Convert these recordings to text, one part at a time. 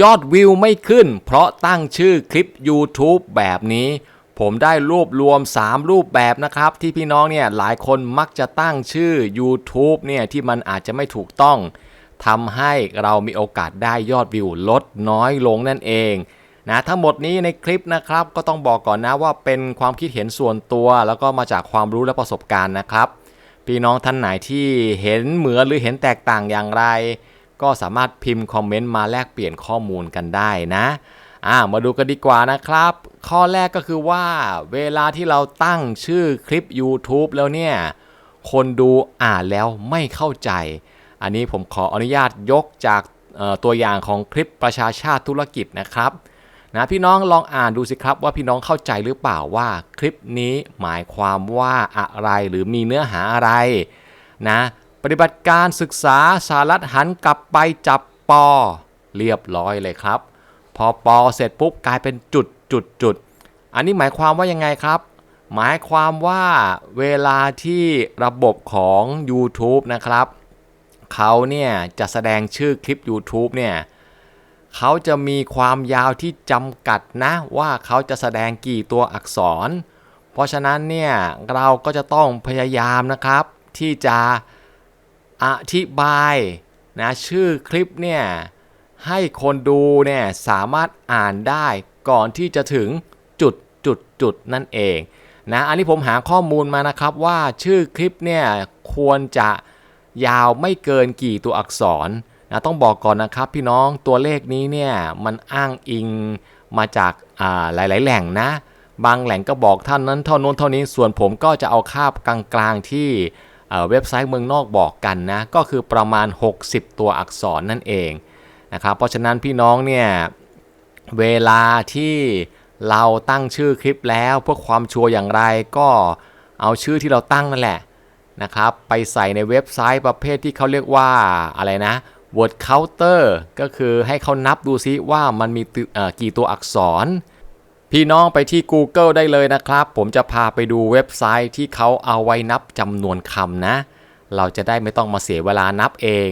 ยอดวิวไม่ขึ้น เพราะตั้งชื่อคลิป YouTube แบบนี้ ผมได้รวบรวม 3 รูปแบบนะครับ ที่พี่น้องเนี่ยหลายคนมักจะตั้งชื่อ YouTube เนี่ยที่มันอาจจะไม่ถูกต้องทำให้เรามีโอกาสได้ยอดวิวลดน้อยลงนั่นเองนะทั้งหมดนี้ในคลิปนะครับ ก็ต้องบอกก่อนนะว่าเป็นความคิดเห็นส่วนตัว แล้วก็มาจากความรู้และประสบการณ์นะครับ พี่น้องท่านไหนที่เห็นเหมือนหรือเห็นแตกต่างอย่างไร ก็สามารถพิมพ์คอมเมนต์มาแลกเปลี่ยนข้อมูลกันได้นะอ่ามาดูกันดีกว่านะครับ ข้อแรกก็คือว่าเวลาที่เราตั้งชื่อคลิป YouTube แล้วเนี่ย คนดูอ่านแล้วไม่เข้าใจ อันนี้ผมขออนุญาตยกจากตัวอย่างของคลิปประชาชาติธุรกิจนะครับนะพี่น้องลองอ่านดูสิครับว่าพี่น้องเข้าใจหรือเปล่าว่าคลิปนี้หมายความว่าอะไรหรือมีเนื้อหาอะไรนะ ปฏิบัติการศึกษาสารัฐหันกลับไปจับปอ เรียบร้อยเลยครับ พอปอเสร็จปุ๊บกลายเป็นจุดจุดจุดอันนี้หมายความว่ายังไงครับ หมายความว่าเวลาที่ระบบของ YouTube นะครับเขาเนี่ยจะแสดงชื่อคลิป YouTube เนี่ยเขาจะมีความยาวที่จำกัดนะว่าเขาจะแสดงกี่ตัวอักษร เพราะฉะนั้นเนี่ยเราก็จะต้องพยายามนะครับที่จะ อธิบายนะชื่อคลิปเนี่ยให้คนดูเนี่ยสามารถอ่านได้ก่อนที่จะถึงจุดจุดจุดนั่นเองนะอันนี้ผมหาข้อมูลมานะครับว่าชื่อคลิปเนี่ยควรจะยาวไม่เกินกี่ตัวอักษรนะต้องบอกก่อนนะครับพี่น้องตัวเลขนี้เนี่ยมันอ้างอิงมาจากาหลาย ๆ แหล่งนะ บางแหล่งก็บอกท่านนั้นเท่านู้นเท่านี้ส่วนผมก็จะเอาค่ากลางๆที่ เว็บไซต์เมืองนอกบอกกันนะก็คือประมาณ 60 ตัวอักษรนั่นเองนะครับเพราะฉะนั้นพี่น้องเนี่ยเวลาที่เราตั้งชื่อคลิปแล้วเพื่อความชัวร์อย่างไรก็เอาชื่อที่เราตั้งนั่นแหละนะครับไปใส่ในเว็บไซต์ประเภทที่เขาเรียกว่าอะไรนะ word counter ก็คือให้เขานับดูซิว่ามันมีกี่ตัวอักษร พี่น้องไปที่ Google ได้เลยนะครับ ผมจะพาไปดูเว็บไซต์ที่เขาเอาไว้นับจำนวนคำนะ เราจะได้ไม่ต้องมาเสียเวลานับเอง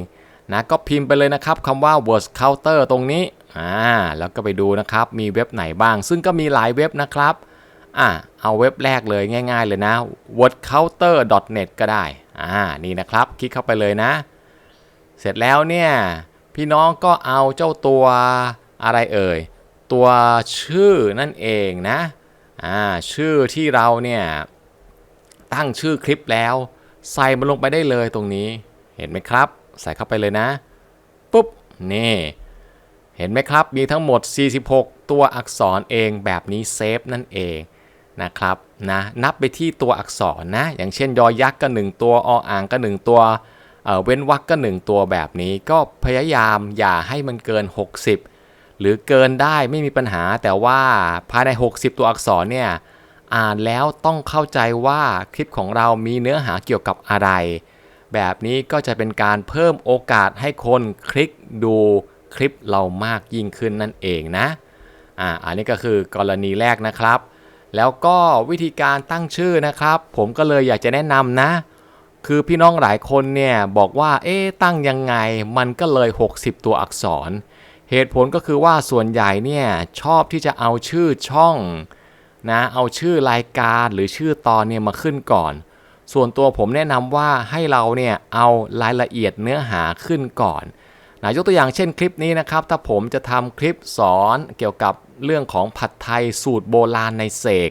นะก็พิมพ์ไปเลยนะครับคำว่า word counter ตรงนี้อ่าแล้วก็ไปดูนะครับมีเว็บไหนบ้าง ซึ่งก็มีหลายเว็บนะครับอ่าเอาเว็บแรกเลยง่าย ๆ เลยนะ wordcounter.net ก็ได้อ่านี่นะครับ คลิกเข้าไปเลยนะ เสร็จแล้วเนี่ยพี่น้องก็เอาเจ้าตัวอะไรเอ่ย ตัวชื่อนั่นเองนะอ่าชื่อที่เราเนี่ยตั้งชื่อคลิปแล้ว ใส่มันลงไปได้เลยตรงนี้ เห็นไหมครับ ใส่เข้าไปเลยนะปุ๊บนี่เห็นไหมครับ มีทั้งหมด 46 ตัวอักษรเองแบบนี้เซฟนั่นเองนะครับนะนับไปที่ตัวอักษรนะ อย่างเช่นยอยักษ์ก็ 1 ตัวออ่างก็ 1 ตัวเอ่อเว้นวรรคก็ 1 ตัวแบบนี้ ก็พยายามอย่าให้มันเกิน 60 หรือเกินได้ไม่มีปัญหา แต่ว่าภายใน 60 ตัวอักษรเนี่ยอ่านแล้วต้องเข้าใจว่าคลิปของเรามีเนื้อหาเกี่ยวกับอะไร แบบนี้ก็จะเป็นการเพิ่มโอกาสให้คนคลิกดูคลิปเรามากยิ่งขึ้นนั่นเองนะอ่าอันนี้ก็คือกรณีแรกนะครับ แล้วก็วิธีการตั้งชื่อนะครับ ผมก็เลยอยากจะแนะนำนะ คือพี่น้องหลายคนเนี่ยบอกว่าเอ๊ะตั้งยังไงมันก็เลย 60 ตัวอักษร เหตุผลก็คือว่าส่วนใหญ่เนี่ยชอบที่จะเอาชื่อช่องนะเอาชื่อรายการหรือชื่อตอนเนี่ยมาขึ้นก่อน ส่วนตัวผมแนะนำว่าให้เราเนี่ยเอารายละเอียดเนื้อหาขึ้นก่อนนะยกตัวอย่างเช่นคลิปนี้นะครับ ถ้าผมจะทำคลิปสอนเกี่ยวกับเรื่องของผัดไทยสูตรโบราณในเสก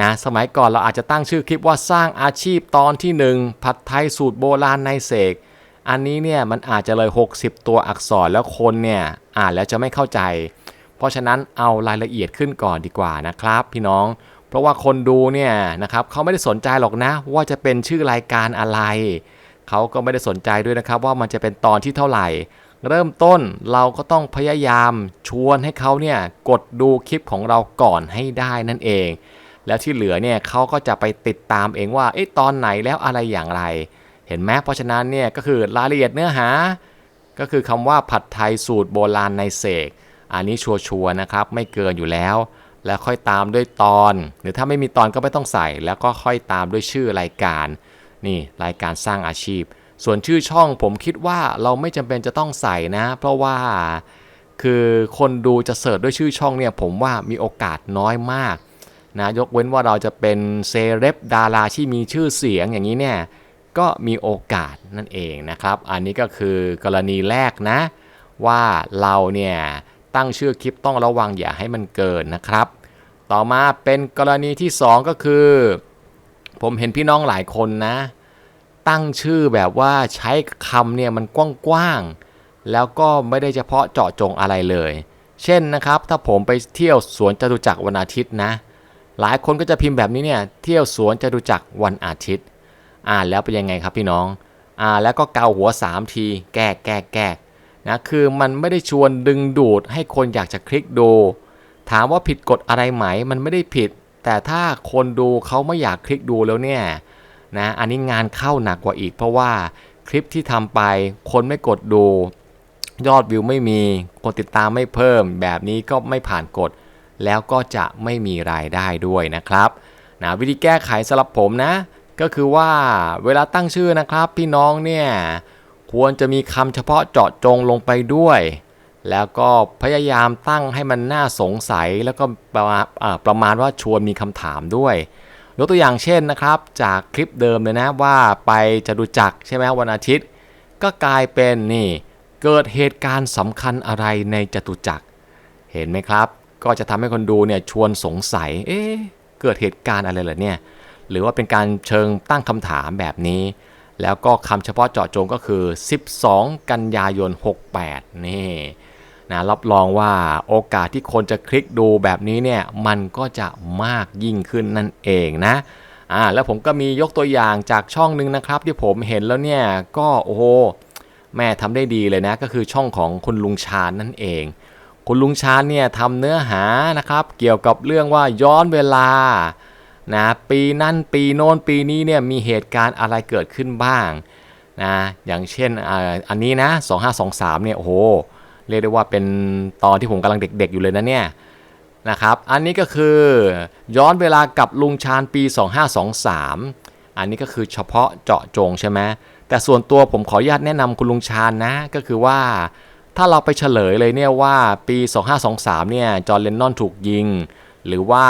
นะสมัยก่อนเราอาจจะตั้งชื่อคลิปว่าสร้างอาชีพตอนที่ 1 ผัดไทยสูตรโบราณในเสก อันนี้เนี่ยมันอาจจะเลย 60 ตัวอักษรแล้วคนเนี่ยอ่านแล้วจะไม่เข้าใจ เพราะฉะนั้นเอารายละเอียดขึ้นก่อนดีกว่านะครับ พี่น้อง เพราะว่าคนดูเนี่ยนะครับเขาไม่ได้สนใจหรอกนะ ว่าจะเป็นชื่อรายการอะไร เขาก็ไม่ได้สนใจด้วยนะครับ ว่ามันจะเป็นตอนที่เท่าไหร่ เริ่มต้นเราก็ต้องพยายามชวนให้เขาเนี่ยกดดูคลิปของเราก่อนให้ได้นั่นเอง แล้วที่เหลือเนี่ยเขาก็จะไปติดตามเองว่าเอ๊ะตอนไหนแล้วอะไรอย่างไร เห็นไหมเพราะฉะนั้นเนี่ยก็คือรายละเอียดเนื้อหา ก็คือคำว่าผัดไทยสูตรโบราณในเสก อันนี้ชัวร์นะครับ ไม่เกินอยู่แล้ว แล้วค่อยตามด้วยตอน หรือถ้าไม่มีตอนก็ไม่ต้องใส่ แล้วก็ค่อยตามด้วยชื่อรายการ นี่รายการสร้างอาชีพ ส่วนชื่อช่องผมคิดว่าเราไม่จำเป็นจะต้องใส่นะ เพราะว่าคือคนดูจะเสิร์ชด้วยชื่อช่องเนี่ยผมว่ามีโอกาสน้อยมากนะยกเว้นว่าเราจะเป็นเซเลบดาราที่มีชื่อเสียงอย่างนี้เนี่ย ก็มีโอกาสนั่นเองนะครับ อันนี้ก็คือกรณีแรกนะ ว่าเราเนี่ยตั้งชื่อคลิปต้องระวังอย่าให้มันเกินนะครับ ต่อมาเป็นกรณีที่ 2 ก็คือ ผมเห็นพี่น้องหลายคนนะ ตั้งชื่อแบบว่าใช้คำเนี่ยมันกว้างๆแล้วก็ไม่ได้เฉพาะเจาะจงอะไรเลย เช่นนะครับ ถ้าผมไปเที่ยวสวนจตุจักรวันอาทิตย์นะ หลายคนก็จะพิมพ์แบบนี้เนี่ยเที่ยวสวนจตุจักรวันอาทิตย์ อ่านแล้วเป็นยังไงครับพี่น้องอ่าแล้วก็เกาหัว 3 ที แก้แก้แก้นะคือมันไม่ได้ชวนดึงดูดให้คนอยากจะคลิกดู ถามว่าผิดกฎอะไรไหมมันไม่ได้ผิด แต่ถ้าคนดูเขาไม่อยากคลิกดูแล้วเนี่ยนะอันนี้งานเข้าหนักกว่าอีก เพราะว่าคลิปที่ทำไปคนไม่กดดู ยอดวิวไม่มีคนติดตามไม่เพิ่ม แบบนี้ก็ไม่ผ่านกฎ แล้วก็จะไม่มีรายได้ด้วยนะครับนะวิธีแก้ไขสำหรับผมนะ ก็คือว่าเวลาตั้งชื่อนะครับพี่น้องเนี่ยควรจะมีคำเฉพาะเจาะจงลงไปด้วย แล้วก็พยายามตั้งให้มันน่าสงสัยแล้วก็ประมาณประมาณว่าชวนมีคำถามด้วยยกตัวอย่างเช่นนะครับ จากคลิปเดิมเลยนะว่าไปจตุจักรใช่ไหมวันอาทิตย์ ก็กลายเป็นนี่เกิดเหตุการณ์สำคัญอะไรในจตุจักร เห็นไหมครับ ก็จะทำให้คนดูเนี่ยชวนสงสัย เอ๊ะเกิดเหตุการณ์อะไรเหรอเนี่ย หรือว่าเป็นการเชิงตั้งคำถามแบบนี้ แล้วก็คำเฉพาะเจาะจงก็คือ 12 กันยายน 68 นี่นะรับรองว่าโอกาสที่คนจะคลิกดูแบบนี้เนี่ยมันก็จะมากยิ่งขึ้นนั่นเองนะอ่าแล้วผมก็มียกตัวอย่างจากช่องหนึ่งนะครับ ที่ผมเห็นแล้วเนี่ยก็โอ้โหแม่ทำได้ดีเลยนะก็คือช่องของคุณลุงชาญนั่นเอง คุณลุงชาญเนี่ยทำเนื้อหานะครับ เกี่ยวกับเรื่องว่าย้อนเวลา นะปีนั้นปีโน้นปีนี้เนี่ยมีเหตุการณ์อะไรเกิดขึ้นบ้างนะอย่างเช่นอ,อันนี้นะ 2523เนี่ยโอ้โหเรียกได้ว่าเป็นตอนที่ผมกำลังเด็กๆอยู่เลยนะเนี่ยนะครับอันนี้ก็คือย้อนเวลากับลุงชาญปี 2523 อันนี้ก็คือเฉพาะเจาะจงใช่ไหมแต่ส่วนตัวผมขออนุญาตแนะนำคุณลุงชาญนะ ก็คือว่าถ้าเราไปเฉลยเลยเนี่ยว่าปี 2523 เนี่ยจอร์เลนนอนถูกยิง หรือว่า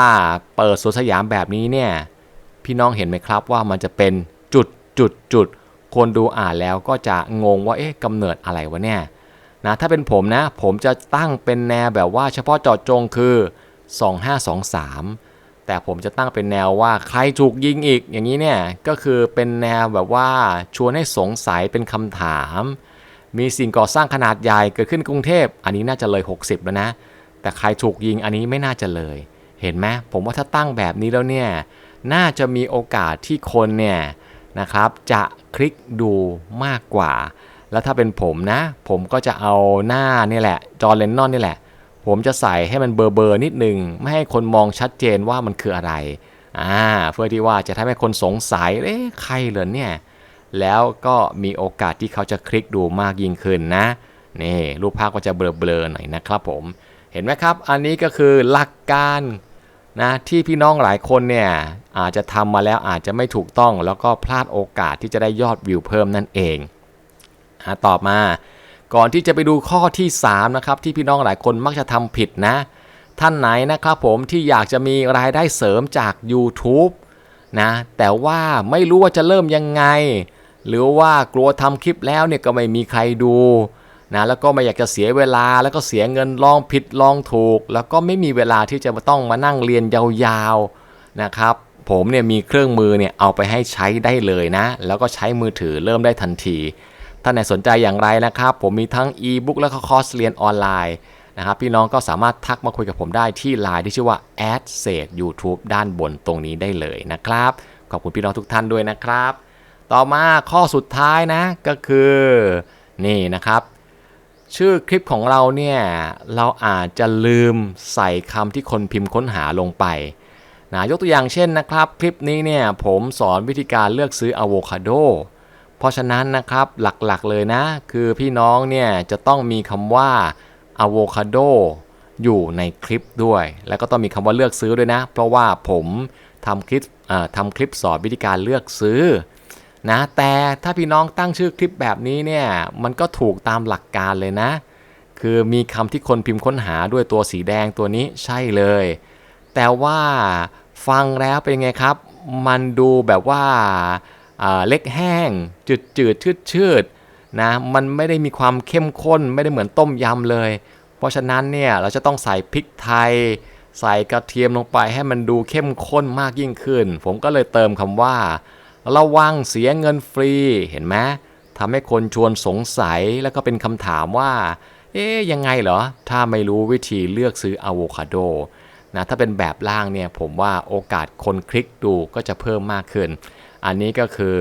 เปิดสวนสยามแบบนี้เนี่ยพี่น้องเห็นไหมครับว่ามันจะเป็นจุดจุดจุดคนดูอ่านแล้วก็จะงงว่าเอ๊ะกำเนิดอะไรวะเนี่ยนะถ้าเป็นผมนะผมจะตั้งเป็นแนวแบบว่าเฉพาะเจาะจงคือ 2523 แต่ผมจะตั้งเป็นแนวว่าใครถูกยิงอีกอย่างนี้เนี่ยก็คือเป็นแนวแบบว่าชวนให้สงสัยเป็นคำถาม มีสิ่งก่อสร้างขนาดใหญ่เกิดขึ้นกรุงเทพ อันนี้น่าจะเลย 60 แล้วนะ แต่ใครถูกยิงอันนี้ไม่น่าจะเลย เห็นไหมผมว่าถ้าตั้งแบบนี้แล้วเนี่ยน่าจะมีโอกาสที่คนเนี่ยนะครับจะคลิกดูมากกว่า แล้วถ้าเป็นผมนะ ผมก็จะเอาหน้านี่แหละ จอร์เลนนอนนี่แหละ ผมจะใส่ให้มันเบอร์เบอร์นิดนึง ไม่ให้คนมองชัดเจนว่ามันคืออะไรอ่าเพื่อที่ว่าจะทำให้คนสงสัยเอ๊ะใครเหรอเนี่ยแล้วก็มีโอกาสที่เขาจะคลิกดูมากยิ่งขึ้นนะนี่รูปภาพก็จะเบลอๆหน่อยนะครับผมเห็นไหมครับ อันนี้ก็คือหลักการ นะที่พี่น้องหลายคนเนี่ยอาจจะทำมาแล้วอาจจะไม่ถูกต้องแล้วก็พลาดโอกาสที่จะได้ยอดวิวเพิ่มนั่นเองอะต่อมาก่อนที่จะไปดูข้อที่3นะครับที่พี่น้องหลายคนมักจะทำผิดนะ ท่านไหนนะครับผมที่อยากจะมีรายได้เสริมจาก YouTube นะแต่ว่าไม่รู้ว่าจะเริ่มยังไง หรือว่ากลัวทำคลิปแล้วเนี่ยก็ไม่มีใครดู นะแล้วก็ไม่อยากจะเสียเวลาแล้วก็เสียเงินลองผิดลองถูก แล้วก็ไม่มีเวลาที่จะต้องมานั่งเรียนยาวๆนะครับผมเนี่ยมีเครื่องมือเนี่ยเอาไปให้ใช้ได้เลยนะ แล้วก็ใช้มือถือเริ่มได้ทันที ท่านไหนสนใจอย่างไรนะครับ ผมมีทั้งอีบุ๊กและก็คอร์สเรียนออนไลน์นะครับพี่น้องก็สามารถทักมาคุยกับผมได้ที่ไลน์ที่ชื่อว่า a d s e t YouTube ด้านบนตรงนี้ได้เลยนะครับ ขอบคุณพี่น้องทุกท่านด้วยนะครับ ต่อมาข้อสุดท้ายนะก็คือ นี่นะครับ ชื่อคลิปของเราเนี่ย เราอาจจะลืมใส่คำที่คนพิมพ์ค้นหาลงไปนะยกตัวอย่างเช่นนะครับ คลิปนี้เนี่ยผมสอนวิธีการเลือกซื้ออะโวคาโดเพราะฉะนั้นนะครับหลักๆเลยนะ คือพี่น้องเนี่ยจะต้องมีคำว่าอะโวคาโดอยู่ในคลิปด้วย แล้วก็ต้องมีคำว่าเลือกซื้อด้วยนะ เพราะว่าผมทำคลิปทำคลิปสอนวิธีการเลือกซื้อ นะแต่ถ้าพี่น้องตั้งชื่อคลิปแบบนี้เนี่ยมันก็ถูกตามหลักการเลยนะ คือมีคำที่คนพิมพ์ค้นหาด้วยตัวสีแดงตัวนี้ใช่เลย แต่ว่าฟังแล้วเป็นไงครับ มันดูแบบว่าาเล็กแห้ง จืดจืดชืดชืดนะมันไม่ได้มีความเข้มข้นไม่ได้เหมือนต้มยำเลย เพราะฉะนั้นเนี่ยเราจะต้องใส่พริกไทย ใส่กระเทียมลงไปให้มันดูเข้มข้นมากยิ่งขึ้น ผมก็เลยเติมคำว่า ระวังเสียเงินฟรีเห็นไหมทำให้คนชวนสงสัยแล้วก็เป็นคำถามว่า เอ๊ยยังไงเหรอ ถ้าไม่รู้วิธีเลือกซื้ออะโวคาโดนะถ้าเป็นแบบล่างเนี่ยผมว่าโอกาสคนคลิกดูก็จะเพิ่มมากขึ้น อันนี้ก็คือ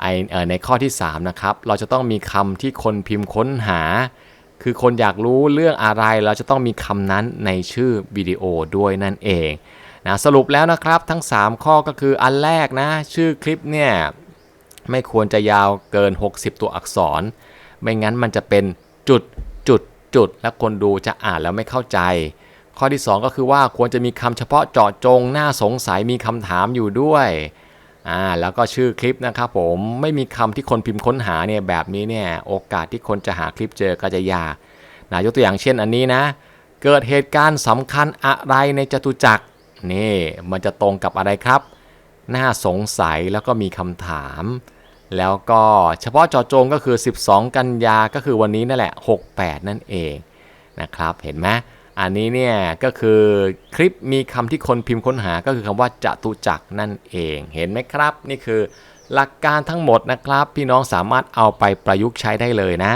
ไอในข้อที่ 3 นะครับ เราจะต้องมีคำที่คนพิมพ์ค้นหา คือคนอยากรู้เรื่องอะไรเราจะต้องมีคำนั้นในชื่อวิดีโอด้วยนั่นเอง นะสรุปแล้วนะครับทั้ง 3 ข้อก็คืออันแรกนะ ชื่อคลิปเนี่ยไม่ควรจะยาวเกิน 60 ตัวอักษร ไม่งั้นมันจะเป็นจุดจุดจุด และคนดูจะอ่านแล้วไม่เข้าใจ ข้อที่ 2 ก็คือว่าควรจะมีคำเฉพาะเจาะจงน่าสงสัยมีคำถามอยู่ด้วยอ่าแล้วก็ชื่อคลิปนะครับผมไม่มีคำที่คนพิมพ์ค้นหาเนี่ยแบบนี้เนี่ยโอกาสที่คนจะหาคลิปเจอก็จะยากนะยกตัวอย่างเช่นอันนี้นะ เกิดเหตุการณ์สำคัญอะไรในจตุจักร นี่มันจะตรงกับอะไรครับ น่าสงสัยแล้วก็มีคำถาม แล้วก็เฉพาะเจอจงก็คือ 12 กันยาก็คือวันนี้นั่นแหละ 68 นั่นเองนะครับเห็นไหมอันนี้เนี่ยก็คือคลิปมีคำที่คนพิมพ์ค้นหาก็คือคำว่าจตุจักนั่นเองเห็นไหมครับ นี่คือหลักการทั้งหมดนะครับ พี่น้องสามารถเอาไปประยุกต์ใช้ได้เลยนะ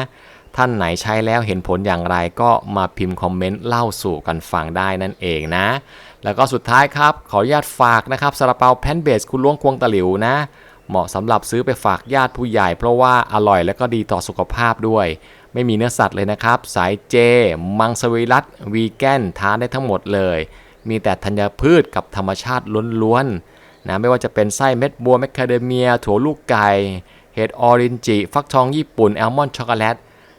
ท่านไหนใช้แล้วเห็นผลอย่างไรก็มาพิมพ์คอมเมนต์เล่าสู่กันฟังได้นั่นเองนะ แล้วก็สุดท้ายครับ ขออนุญาตฝากนะครับซาลาเปาแพนเบสคุณล้วงควงตะหลิวนะ เหมาะสำหรับซื้อไปฝากญาติผู้ใหญ่ เพราะว่าอร่อยและก็ดีต่อสุขภาพด้วย ไม่มีเนื้อสัตว์เลยนะครับ สายเจ มังสวิรัตวีแกนทานได้ทั้งหมดเลย มีแต่ธัญพืชกับธรรมชาติล้วนๆนะไม่ว่าจะเป็นไส้เม็ดบัวแมคคาเดเมีย ถั่วลูกไก่เห็ดออรินจิ ฟักทองญี่ปุ่นแอลมอนช็อกโกแลต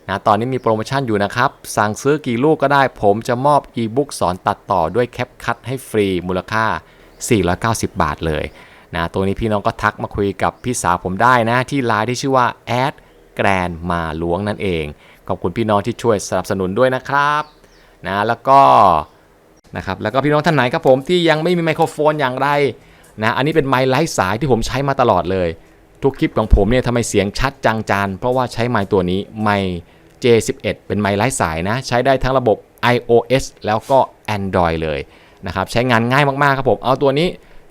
นะตอนนี้มีโปรโมชั่นอยู่นะครับ สั่งซื้อกี่ลูกก็ได้ ผมจะมอบอีบุ๊กสอนตัดต่อด้วยแคปคัดให้ฟรีมูลค่า 490 บาทเลยนะตัวนี้พี่น้องก็ทักมาคุยกับพี่สาวผมได้นะ ที่ไลน์ที่ชื่อว่าแอดแกรนมาหลวงนั่นเอง ขอบคุณพี่น้องที่ช่วยสนับสนุนด้วยนะครับนะแล้วก็นะครับแล้วก็พี่น้องท่านไหนครับผมที่ยังไม่มีไมโครโฟนอย่างไรนะอันนี้เป็นไมค์ไร้สายที่ผมใช้มาตลอดเลย ทุกคลิปของผมเนี่ยทำไมเสียงชัดจังจานเพราะว่าใช้ไมค์ตัวนี้ไมค์ J11 เป็นไมค์ไร้สายนะ ใช้ได้ทั้งระบบ iOS แล้วก็ Android เลยนะครับใช้งานง่ายมากๆครับผมเอาตัวนี้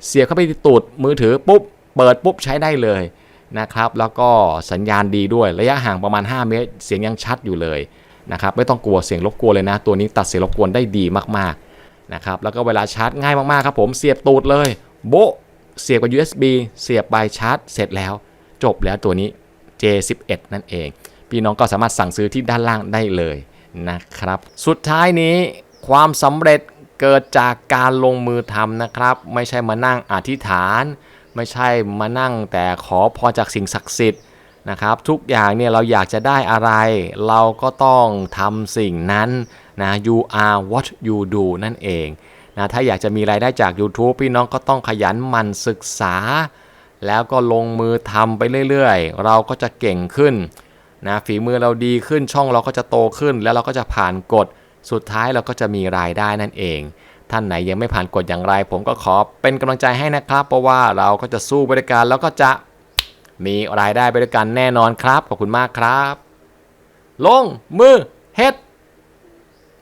เสียบเข้าไปตูดมือถือปุ๊บ เปิดปุ๊บใช้ได้เลยนะครับแล้วก็สัญญาณดีด้วยระยะห่างประมาณ 5 เมตร เสียงยังชัดอยู่เลยนะครับไม่ต้องกลัวเสียงรบกวนเลยนะ ตัวนี้ตัดเสียงรบกวนได้ดีมากๆนะครับแล้วก็เวลาชาร์จง่ายมากๆครับผมเสียบตูดเลย โบเสียบกับ USB เสียบไปชาร์จ เสร็จแล้ว จบแล้วตัวนี้ J11 นั่นเอง พี่น้องก็สามารถสั่งซื้อที่ด้านล่างได้เลยนะครับ สุดท้ายนี้ความสำเร็จเกิดจากการลงมือทำนะครับ ไม่ใช่มานั่งอธิษฐาน ไม่ใช่มานั่งแต่ขอพรจากสิ่งศักดิ์สิทธิ์นะครับทุกอย่างเนี่ยเราอยากจะได้อะไร เราก็ต้องทำสิ่งนั้นนะ you are what you do นั่นเองนะถ้าอยากจะมีรายได้จาก YouTube พี่น้องก็ต้องขยันหมั่นศึกษา แล้วก็ลงมือทำไปเรื่อยๆ เราก็จะเก่งขึ้น นะฝีมือเราดีขึ้นช่องเราก็จะโตขึ้น แล้วเราก็จะผ่านกฎสุดท้ายเราก็จะมีรายได้นั่นเอง ท่านไหนยังไม่ผ่านกฎอย่างไร ผมก็ขอเป็นกำลังใจให้นะครับ เพราะว่าเราก็จะสู้ไปด้วยกันแล้วก็จะมีรายได้ไปด้วยกันแน่นอนครับขอบคุณมากครับ ลงมือเฮ็ด